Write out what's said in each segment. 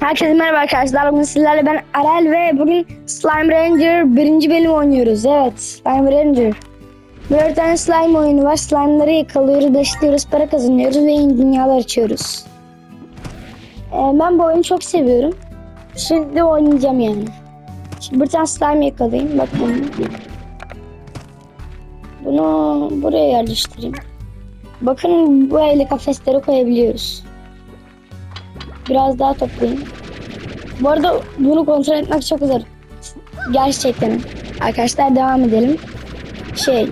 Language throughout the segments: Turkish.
Herkese merhaba arkadaşlar. Bugün sizlerle ben Arel ve bugün Slime Ranger birinci bölüm oynuyoruz. Evet, Slime Ranger. Bir tane slime oyunu var. Slime'ları yakalıyoruz, beşliyoruz, para kazanıyoruz ve yeni dünyalar açıyoruz. Ee, ben bu oyunu çok seviyorum. Şimdi oynayacağım yani. Şimdi bir tane slime yakalayayım. Bakın. Bunu buraya yerleştireyim. Bakın bu ele kafesleri koyabiliyoruz. Biraz daha toplayayım. Bu arada bunu kontrol etmek çok zor. Gerçekten. Arkadaşlar devam edelim. Şey,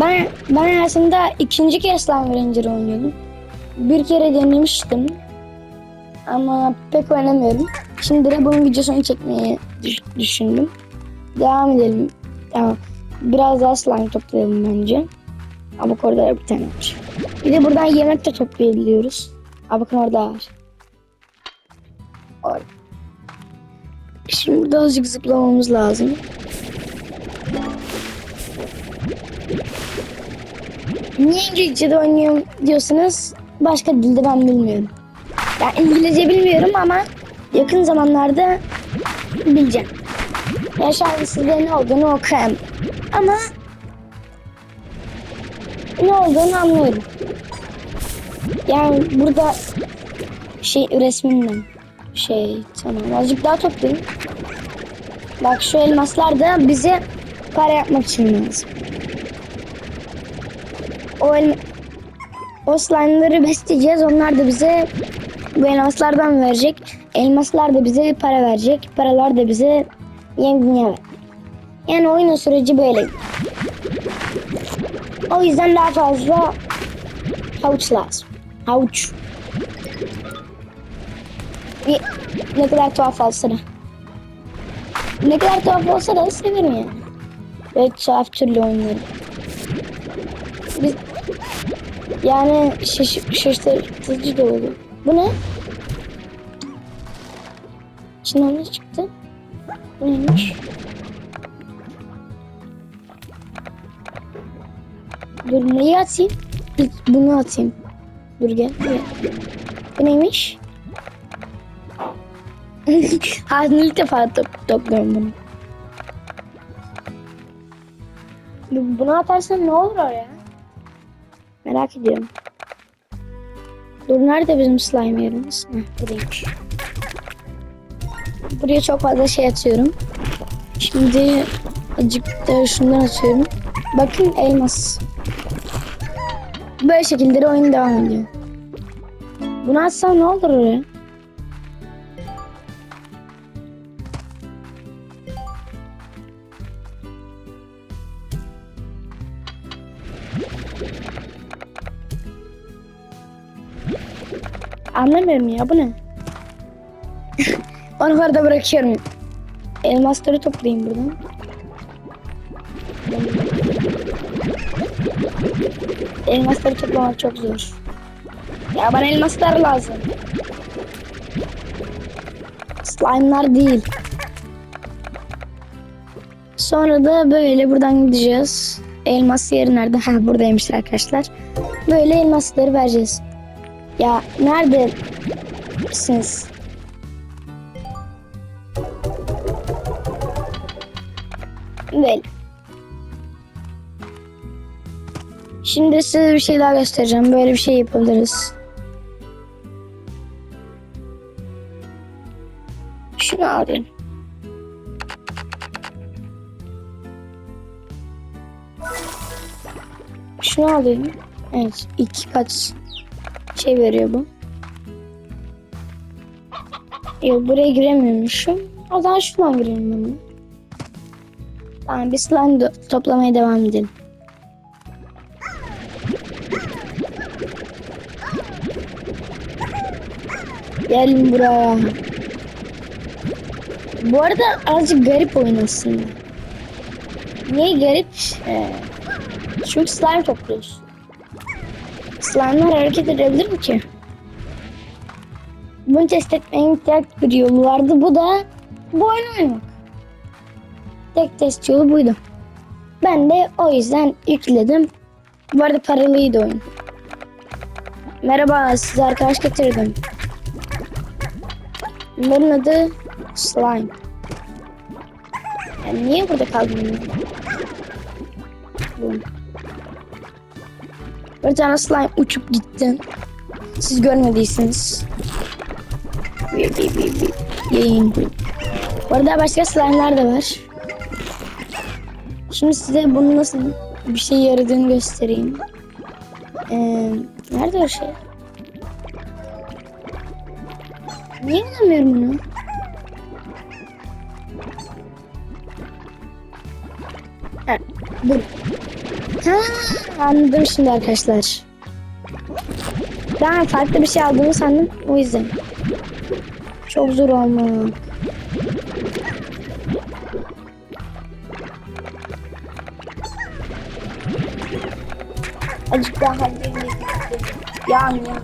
ben ben aslında ikinci kez Slime Ranger oynuyordum. Bir kere denemiştim. Ama pek oynamıyorum. Şimdi de bunun videosunu çekmeyi düş- düşündüm. Devam edelim. Tamam. Biraz daha slime toplayalım bence. Ama orada bir tane var. Bir de buradan yemek de toplayabiliyoruz. Aa, bakın orada var. Or- Şimdi burada azıcık zıplamamız lazım. Niye İngilizce'de oynuyorum diyorsanız başka dilde ben bilmiyorum. Yani İngilizce bilmiyorum ama yakın zamanlarda bileceğim. Ya şarkı size ne olduğunu okuyayım. Ama ne olduğunu anlıyorum. Yani burada şey resminden şey tamam azıcık daha toplayayım. Bak şu elmaslar da bize para yapmak için lazım. O el o slime'ları besleyeceğiz. Onlar da bize bu elmaslardan verecek. Elmaslar da bize para verecek. Paralar da bize yeni dünya verecek. Yani oyunun süreci böyle. O yüzden daha fazla havuç lazım. Havuç. Bir, ne kadar tuhaf olsa da. Ne kadar tuhaf olsa da severim yani. Böyle tuhaf türlü oyunları. Biz, yani şaş şaşırtıcı da oluyor. Bu ne? İçinden ne çıktı? Bu neymiş? Dur neyi atayım? Bunu atayım. Dur gel. Bu neymiş? Hayatımda ilk defa top, topluyorum bunu. Bu- Bunu atarsan ne olur oraya? Merak ediyorum. Dur nerede bizim slime yerimiz? Heh, buradaymış. Buraya çok fazla şey atıyorum. Şimdi azıcık da şundan atıyorum. Bakın elmas. Böyle şekilde de oyun devam ediyor. Bunu atsam ne olur oraya? Anlamıyorum ya bu ne? Onu orada bırakıyorum. Elmasları toplayayım buradan. Elmasları toplamak çok zor. Ya bana elmaslar lazım. Slime'lar değil. Sonra da böyle buradan gideceğiz. Elmas yeri nerede? Ha buradaymış arkadaşlar. Böyle elmasları vereceğiz. Ya neredesiniz? Böyle. Şimdi size bir şey daha göstereceğim. Böyle bir şey yapabiliriz. Şunu alayım. Şunu alayım. Evet. iki kat şey veriyor bu. Yok buraya giremiyormuşum. O zaman şuradan gireyim ben. Tamam biz slime toplamaya devam edelim. Gelin buraya. Bu arada azıcık garip oyun aslında. Niye garip? Ee, çünkü slime topluyorsun. Slime'lar hareket edebilir mi ki? Bunu test etmenin tek bir yolu vardı. Bu da bu oyunu oynamak. Tek test yolu buydu. Ben de o yüzden yükledim. Bu arada paralıydı oyun. Merhaba size arkadaş getirdim. Bunların adı slime. Yani niye burada kaldım? ben? Bu. Bir tane slime uçup gitti. Siz bir. Yayın. Bu başka slime'lar da var. Şimdi size bunun nasıl bir şey yaradığını göstereyim. Ee, nerede o şey? Niye bulamıyorum bunu? Ha, dur. Ha, anladım şimdi arkadaşlar. Ben farklı bir şey aldığımı sandım o yüzden. Çok zor olma. Azıcık daha halledeyim. Yan yan.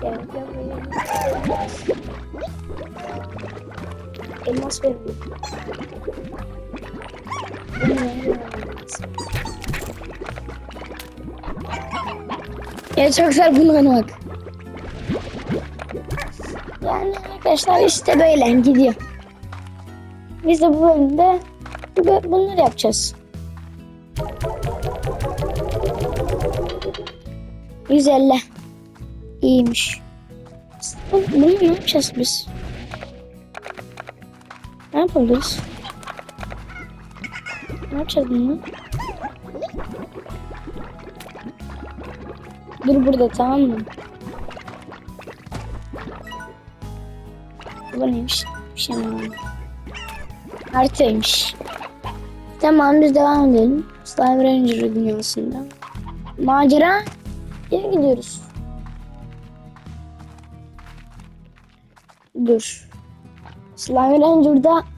Gel, gel, gel. Elmas verin. Ya çok güzel bunu oynamak. Yani arkadaşlar işte böyle gidiyor. Biz de bu bölümde bu- bunları yapacağız. 150. İyiymiş. Bunu ne yapacağız biz? Yapabiliriz? Ne yapacağız bunu? Dur burada tamam mı? Bu neymiş? Bir şey mi? var? Haritaymış. Tamam biz devam edelim. Slime Ranger dünyasında. Macera geri gidiyoruz. Dur. Slime Ranger'da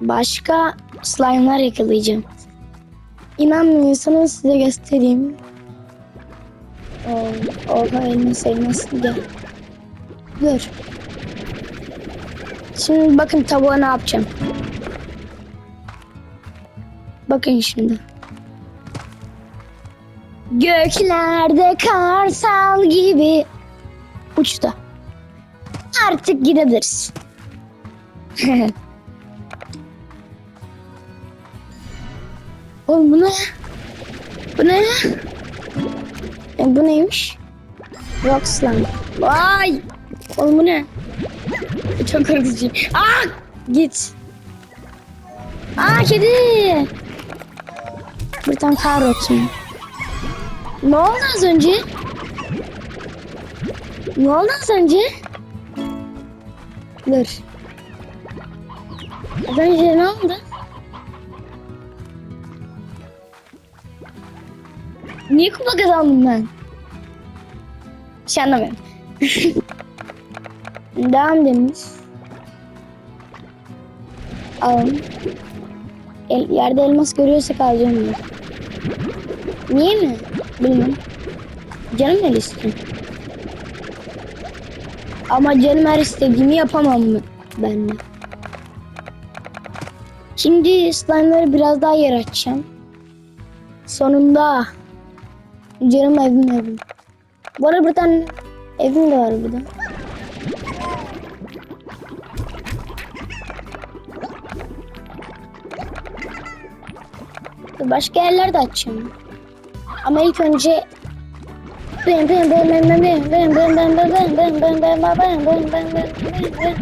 başka slime'lar yakalayacağım. İnanmıyorsanız size göstereyim. Oo, Oha elini sayılmasın gel. Dur. Şimdi bakın tavuğa ne yapacağım. Bakın şimdi. Göklerde karsal gibi uçta. Artık gidebiliriz. Oğlum bu ne? Bu ne? E, bu neymiş? Rock slime. Vay! Oğlum bu ne? Çok korkutucu. Aa! Git. Aa kedi. Bir tane karot mu? Ne oldu az önce? Ne oldu az önce? Dur. Az önce ne oldu? Niye kupa kazandım ben? Şey anlamıyorum. Devam demiş. Alın. El, yerde elmas görüyorsak alacağım bunu. Niye mi? Bilmem. Canım öyle istiyor. Ama canım her istediğimi yapamam mı ben de. Şimdi slime'ları biraz daha yer açacağım. Sonunda. Canım evim evim. Bu arada bir evim de var burada. Başka yerler de açacağım. Ama ilk önce ben ben ben ben ben ben ben ben ben ben ben ben ben ben ben ben ben ben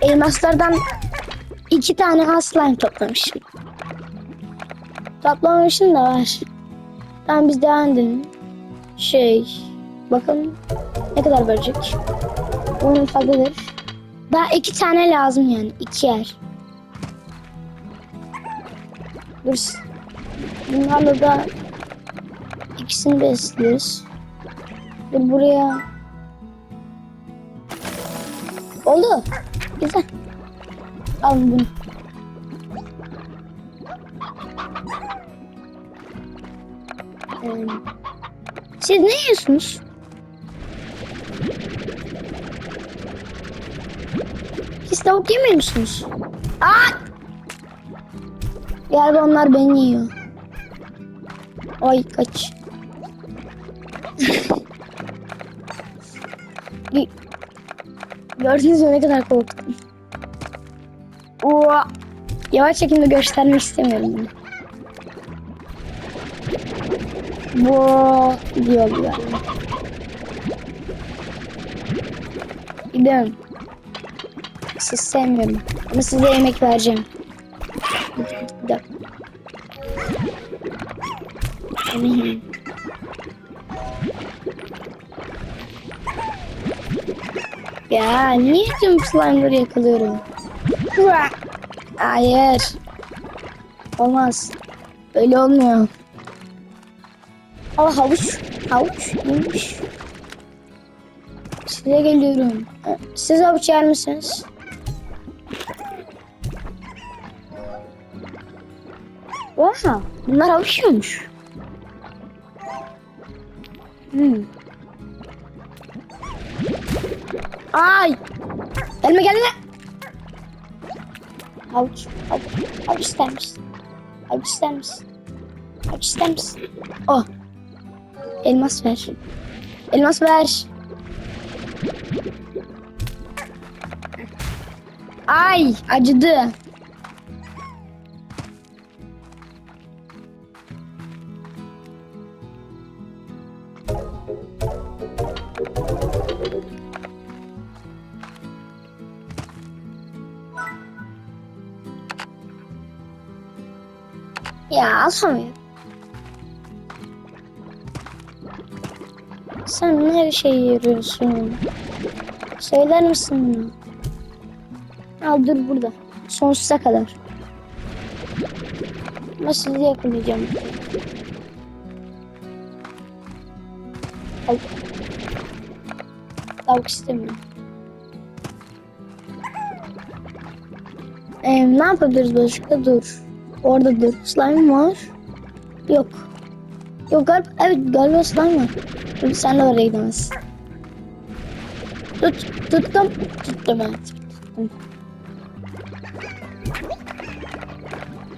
Elmaslardan iki tane slime toplamışım. Toplamamışım da var. Tamam biz devam. Şey, bakalım ne kadar verecek. Onun fazladır. Daha iki tane lazım yani. iki yer. Dur. Bunlarla da ikisini besliyoruz. Dur buraya. Oldu. Güzel. Alın bunu. Ee, siz ne yiyorsunuz? Siz tavuk yemiyor musunuz? Aa! Galiba onlar beni yiyor. Ay kaç. Gördünüz mü ne kadar korktum. Oha. Yavaş çekimde göstermek istemiyorum bunu. Bu diyor yani. Gidiyorum. Siz sevmiyorum. Ama size yemek vereceğim. Dakika. Hı. Ya niye tüm slime'ları yakalıyorum? Hayır. Olmaz. Öyle olmuyor. Al havuç. Havuç iyiymiş. Size geliyorum. Siz havuç yer misiniz? Oha, bunlar havuç yiyormuş. Hmm. Ay! Gelme gelme! Havuç, havuç, havuç ister misin? Havuç ister misin? Havuç ister misin? Oh! Elmas ver. Elmas ver. Ay acıdı. Ya alsamıyorum. Sen her şeyi yürüyorsun. Söyler misin? Al dur burada. Sonsuza kadar. Ama sizi yakalayacağım. Al. Tavuk istemiyorum. Ee, ne yapabiliriz başka? Dur. Orada dur. Slime var. Yok. Yok galiba, evet galiba slime var. Dur, sen de oraya gidemezsin. Tut, tuttum. Tuttum evet. Tuttum.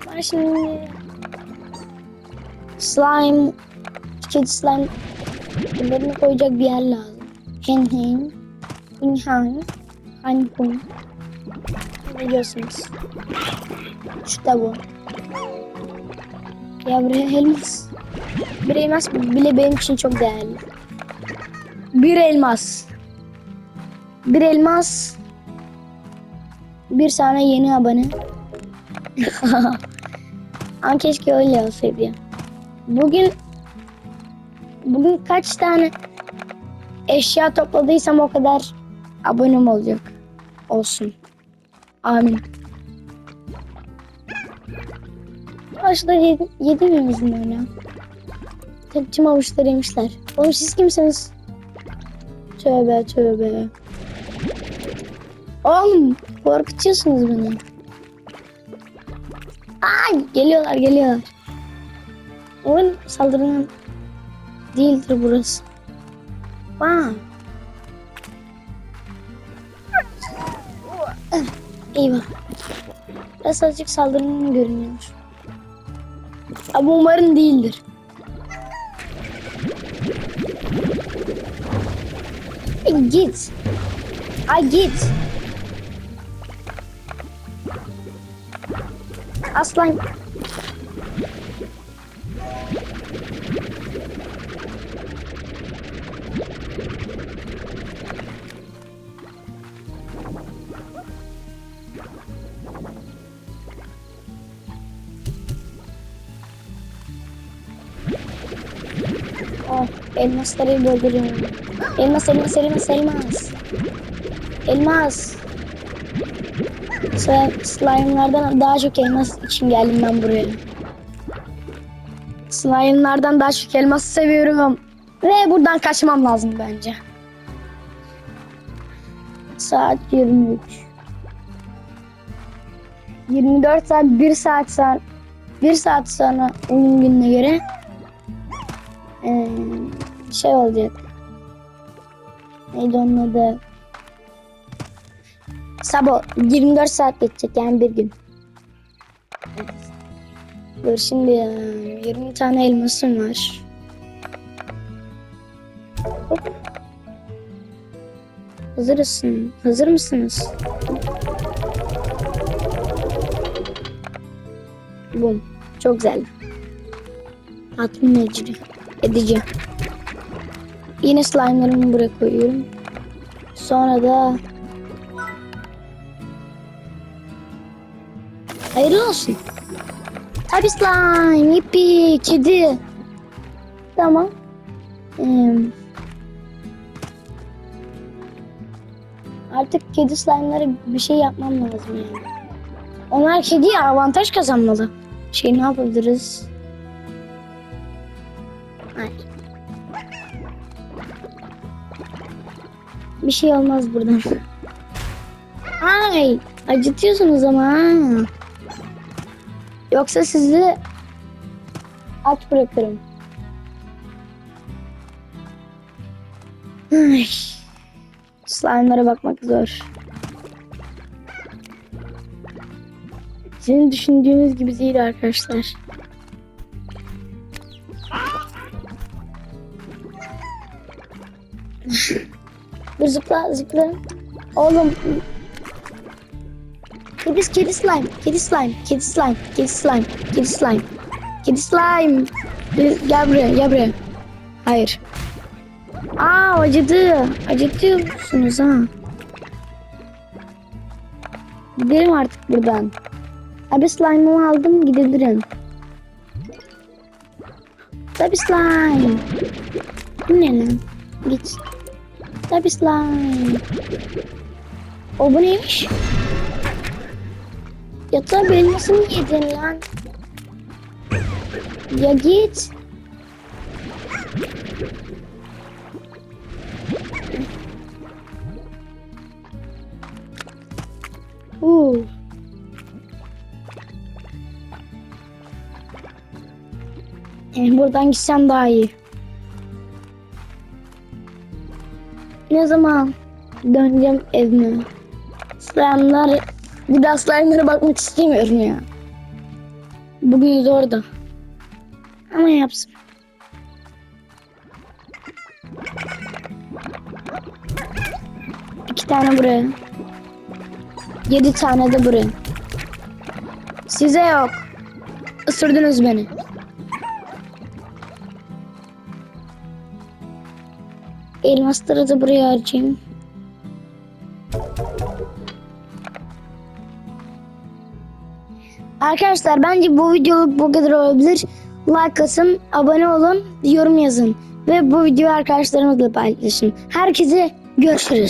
Ben şimdi slime kedi slime bunlarını koyacak bir yer lazım. Hen hen hun han han hun biliyorsunuz. Da bu. Ya buraya elmas. Bir elmas bile benim için çok değerli. Bir elmas. Bir elmas. Bir tane yeni abone. Ama keşke öyle olsaydı ya. Bugün bugün kaç tane eşya topladıysam o kadar abonem olacak. Olsun. Amin. Başta yedi, yedi mi öyle? Tabii tüm avuçları yemişler. Oğlum siz kimsiniz? Tövbe tövbe. Oğlum korkutuyorsunuz beni. Ay geliyorlar geliyorlar. Oyun saldırının değildir burası. Vaa. Eyvah. Biraz azıcık saldırının görünüyor. Ama umarım değildir. Ay git. Ay git. Aslan. Elmasları dolduruyorum. Elmas, elmas, elmas, elmas. Elmas. Slime'lardan daha çok elmas için geldim ben buraya. Slime'lardan daha çok elmas seviyorum. Ve buradan kaçmam lazım bence. Saat 23. 24 saat 1 saat sonra 1 saat sonra oyun gününe göre eee, şey olacak. Neydi onun adı? Sabah 24 saat geçecek yani bir gün. Dur şimdi ya, 20 tane elmasım var. Hop. Hazırsın. Hazır mısınız? Bum. Çok güzel. Tatmin edici. Edici. Yine slime'larımı buraya koyuyorum. Sonra da Hayırlı olsun. Tabi slime, yippi, kedi. Tamam. Ee, artık kedi slime'lara bir şey yapmam lazım yani. Onlar kediye avantaj kazanmalı. Şey ne yapabiliriz? Bir şey olmaz buradan. Ay, acıtıyorsunuz ama. Yoksa sizi aç bırakırım. Ay. Slime'lara bakmak zor. Sizin düşündüğünüz gibi değil arkadaşlar. Zıpla zıpla. Oğlum. Kedi, kedi slime, kedi slime, kedi slime, kedi slime, kedi slime, kedi slime. Gel buraya, gel buraya. Hayır. Aa acıdı. Acıtıyorsunuz ha. Gidelim artık buradan. Abi slime'ımı aldım gidebilirim. Tabi slime. Bu ne lan? Git. Tabi slime. O bu neymiş? Ya tabi beni nasıl yedin lan? Ya git. Uh. Yani buradan gitsem daha iyi. Ne zaman döneceğim evime? Slime'lar, bir daha slime'lara bakmak istemiyorum ya. Bugün zor da. Ama yapsın. İki tane buraya. Yedi tane de buraya. Size yok. Isırdınız beni. Elmasları da buraya harcayayım. Arkadaşlar bence bu videoluk bu kadar olabilir. Like atın, abone olun, yorum yazın. Ve bu videoyu arkadaşlarınızla paylaşın. Herkese görüşürüz.